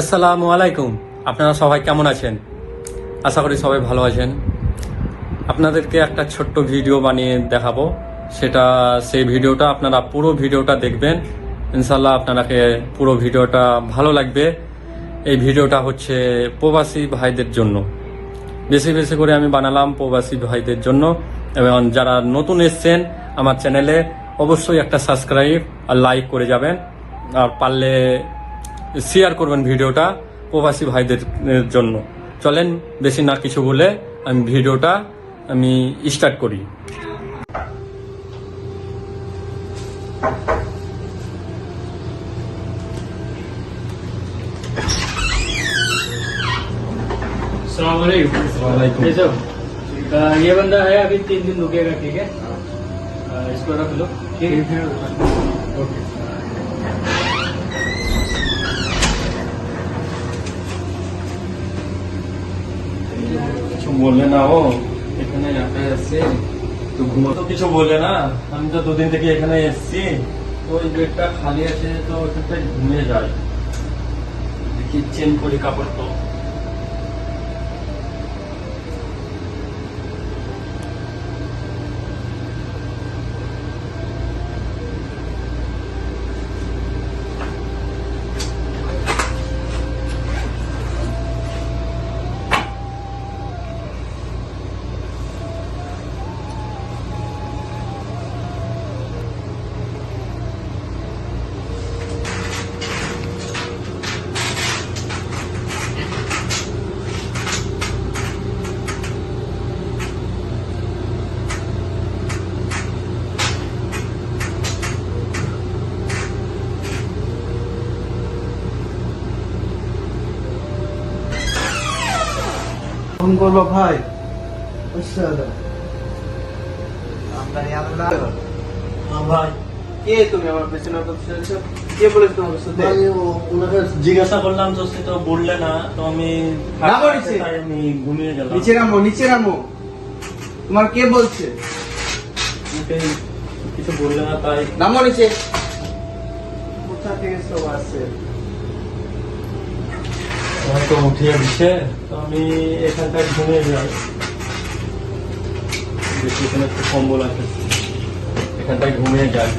আসসালামু আলাইকুম। আপনারা সবাই কেমন আছেন? আশা করি সবাই ভালো আছেন। আপনাদেরকে একটা ছোট্ট ভিডিও বানিয়ে দেখাবো। সেটা, সেই ভিডিওটা আপনারা পুরো ভিডিওটা দেখবেন। ইনশাল্লাহ আপনারাকে পুরো ভিডিওটা ভালো লাগবে। এই ভিডিওটা হচ্ছে প্রবাসী ভাইদের জন্য। বেশি বেশি করে আমি বানালাম প্রবাসী ভাইদের জন্য। এবং যারা নতুন এসছেন আমার চ্যানেলে, অবশ্যই একটা সাবস্ক্রাইব আর লাইক করে যাবেন। আর পারলে শেয়ার করবেন ভিডিওটা প্রবাসী ভাইদের এর জন্য চলেন বেশি না কিছু বলে আমি ভিডিওটা আমি স্টার্ট করি सलामकुम ये सब अ, ये बंदा है अभी तीन दिन रुकेगा ठीक है अ, इसको रख लो ठीक है ओके বললে না, ও, এখানে একাই আছে, তো ঘুমো তো কিছু বলে না, আমি তো দুদিন থেকে এখানে এসছি, তো ওই বেডটা খালি আছে, তো ওখানটায় ঘুমিয়ে যায় দেখি চেন করি কাপড় তো। ফোন করব ভাই। ভাই। কে তুমি আমার পেছনে কে বলেছে তোমার সাথে? ওনাকে জিজ্ঞাসা করলাম তো সে তো বললে না তো আমি নিচে। তাই আমি ঘুমিয়ে গেলাম। নিচে নামো নিচে নামো। তোমার কে বলছে? কিছু বললে না তাই নামো নিচে। কোথা থেকে সব আসছে? হয়তো উঠিয়ে দিচ্ছে তো আমি এখানটায় ঘুমিয়ে যাই। দেখি এখানে একটু কম্বল আছে। এখানটায় ঘুমিয়ে যাই।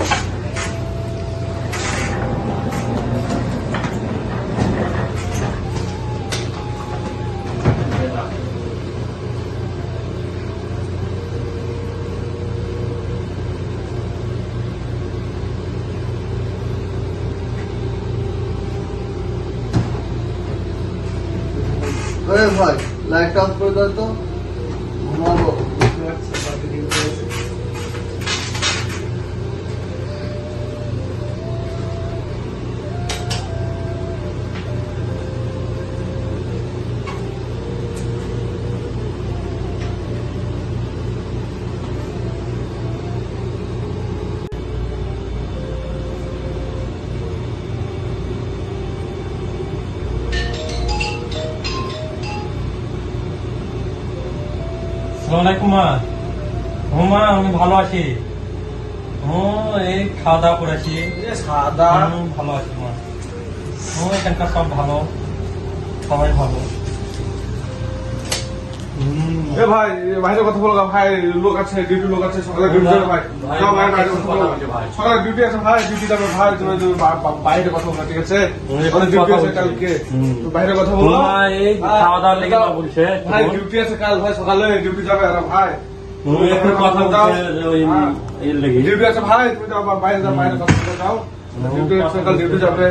ভাই লাইট অফ করে তো। সালামালাইকুম মা। আমি ভালো আছি। হুম এই খাওয়া দাওয়া করেছি সাদা। হুম, ভালো আছি মা। ও এখানকার সব ভালো। সবাই ভালো। হুম, এ ভাই বাইরে কথা বলো ভাই লোক আছে ডিউটি লোক আছে সকালে ডিউটি যাবে ভাই। সকালে ডিউটি আছে ভাই ডিউটি যাবে ভাই তুমি বাইরে কথা বলো ঠিক আছে? ওখানে ডিউটি আছে। কালকে। বাইরে কথা বলো। খাওয়া দাওয়ার লেগে বলছে ভাই ডিউটি আছে কাল ভাই সকালে ডিউটি যাবে আর ভাই। ওই হ্যাঁ। ডিউটি আছে ভাই তুমি বাইরে বাইরে কথা বলে যাও। ডিউটি আছে কাল ডিউটি যাবে।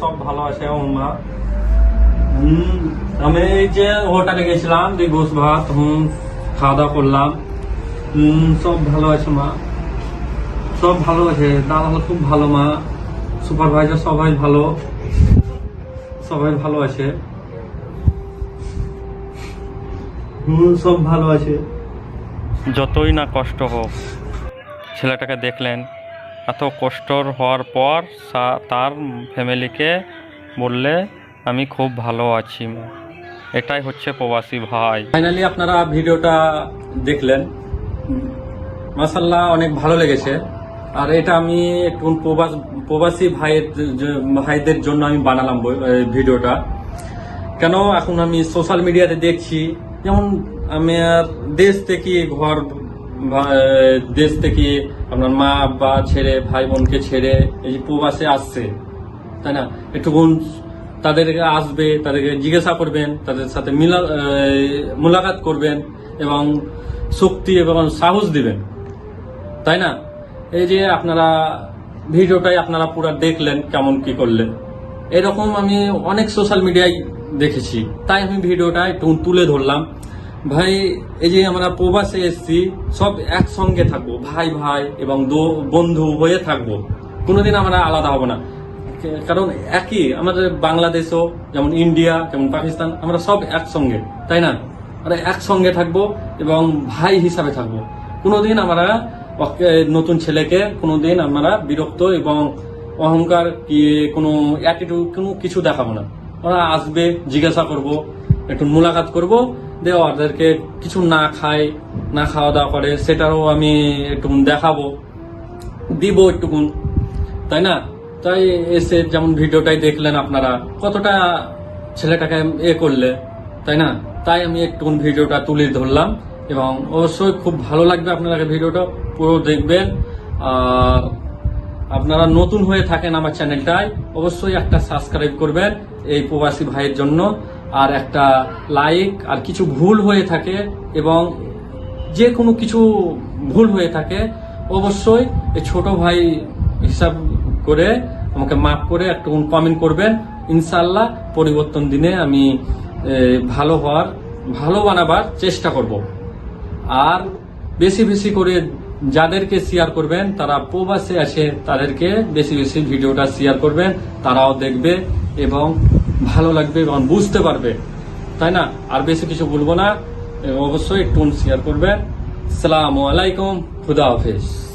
সব ভালো আছে হুম, আমি এই যে হোটেলে গেছিলাম দুই গোস ভাত হুম খাওয়া দাওয়া করলাম। হুম, সব ভালো আছে মা। সব ভালো আছে দাদা খুব ভালো মা। সুপারভাইজার সবাই ভালো। সবাই ভালো আছে। হুম সব ভালো আছে। যতই না কষ্ট হোক ছেলেটাকে দেখলেন। এত কষ্টর হওয়ার পর তার ফ্যামিলিকে বললে, আমি খুব ভালো আছি এটাই হচ্ছে প্রবাসী ভাই। ফাইনালি আপনারা ভিডিওটা দেখলেন। মাসাল্লাহ অনেক ভালো লেগেছে। আর এটা আমি একটু প্রবাস, প্রবাসী ভাইয়ের ভাইদের জন্য আমি বানালাম ভিডিওটা। কেন? এখন আমি সোশ্যাল মিডিয়াতে দেখছি, যেমন আমি আর দেশ থেকে ঘর দেশ থেকে আপনার মা আব্বা ছেড়ে ভাই বোনকে ছেড়ে এই যে প্রবাসে আসছে, তাই না? একটুকুন তাদেরকে আসবে, তাদেরকে জিজ্ঞাসা করবেন, তাদের সাথে মিলা মোলাকাত করবেন এবং শক্তি এবং সাহস দিবেন, তাই না? এই যে আপনারা ভিডিওটাই আপনারা পুরো দেখলেন, কেমন কি করলেন। এরকম আমি অনেক সোশ্যাল মিডিয়ায় দেখেছি। তাই আমি ভিডিওটা একটু তুলে ধরলাম। ভাই, এই যে আমরা প্রবাসে এসেছি, সব একসঙ্গে থাকব, ভাই ভাই এবং বন্ধু হয়ে থাকব। কোনোদিন আমরা আলাদা হব না। কারণ একই, আমাদের বাংলাদেশও, যেমন ইন্ডিয়া, যেমন পাকিস্তান, আমরা সব একসঙ্গে, তাই না? আমরা একসঙ্গে থাকব এবং ভাই হিসাবে থাকব। কোনোদিন আমরা নতুন ছেলেকে, কোনোদিন আমরা বিরক্ত এবং অহংকার কি, কোনো অ্যাটিটিউড কোনো কিছু দেখাবো না। ওরা আসবে, জিজ্ঞাসা করব, একটু মোলাকাত করব দিয়ে ওদেরকে কিছু না খায় না খাওয়া দাওয়া করে, সেটারও আমি একটু দেখাবো, দিব একটুকুন, তাই না? তাই এসে যেমন ভিডিওটাই দেখলেন আপনারা, কতটা ছেলেটাকে এ করলে, তাই না? তাই আমি একটু ভিডিওটা তুলে ধরলাম, এবং অবশ্যই খুব ভালো লাগবে আপনারা ভিডিওটা, পুরো দেখবেন। আর আপনারা নতুন হয়ে থাকেন আমার চ্যানেলটায়, অবশ্যই একটা সাবস্ক্রাইব করবেন এই প্রবাসী ভাইয়ের জন্য। আর একটা লাইক আর কিছু ভুল হয়ে থাকে এবং যে কোনো কিছু ভুল হয়ে থাকে, অবশ্যই এই ছোট ভাই হিসাব করে আমাকে মাফ করে, একটু কমেন্ট করবেন। ইনশাল্লাহ পরিবর্তন দিনে আমি ভালো হওয়ার, ভালো বানাবার চেষ্টা করব। আর বেশি বেশি করে যাদেরকে শেয়ার করবেন, তারা প্রবাসে আসে, তাদেরকে বেশি বেশি ভিডিওটা শেয়ার করবেন, তারাও দেখবে এবং ভালো লাগবে এবং বুঝতে পারবে। তাই না? আর বেশি কিছু বলব না। অবশ্যই টোন শেয়ার করবেন। সালামু আলাইকুম। খুদা হাফেজ।